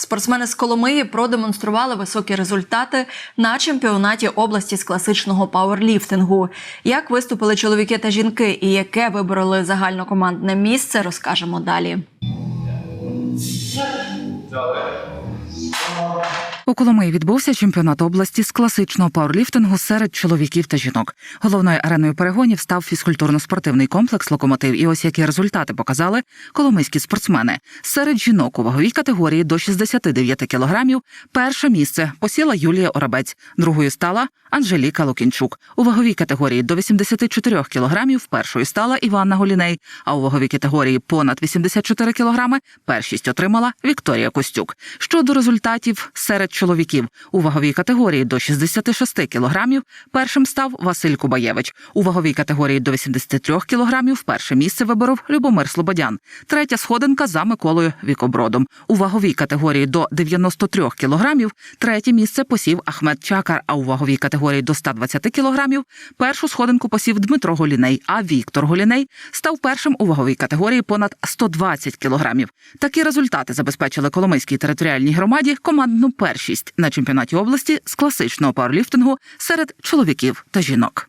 Спортсмени з Коломиї продемонстрували високі результати на чемпіонаті області з класичного пауерліфтингу. Як виступили чоловіки та жінки, і яке вибороли загальнокомандне місце, розкажемо далі. У Коломиї відбувся чемпіонат області з класичного пауерліфтингу серед чоловіків та жінок. Головною ареною перегонів став фізкультурно-спортивний комплекс Локомотив. І ось які результати показали коломийські спортсмени. Серед жінок у ваговій категорії до 69 кілограмів перше місце посіла Юлія Орабець, другою стала Анжеліка Лукінчук. У ваговій категорії до 84 кілограмів першою стала Іванна Голіней. А у ваговій категорії понад 84 кілограми першість отримала Вікторія Костюк. Щодо результатів серед чоловіків у ваговій категорії до 66 кілограмів першим став Василь Кубаєвич. У ваговій категорії до 83 кілограмів перше місце виборов Любомир Слободян. Третя сходинка за Миколою Вікобродом. У ваговій категорії до 93 кілограмів третє місце посів Ахмед Чакар. А у ваговій категорії до 120 кілограмів першу сходинку посів Дмитро Голіней. А Віктор Голіней став першим у ваговій категорії понад 120 кілограмів. Такі результати забезпечили Коломийській територіальній громаді командну першість на чемпіонаті області з класичного пауерліфтингу серед чоловіків та жінок.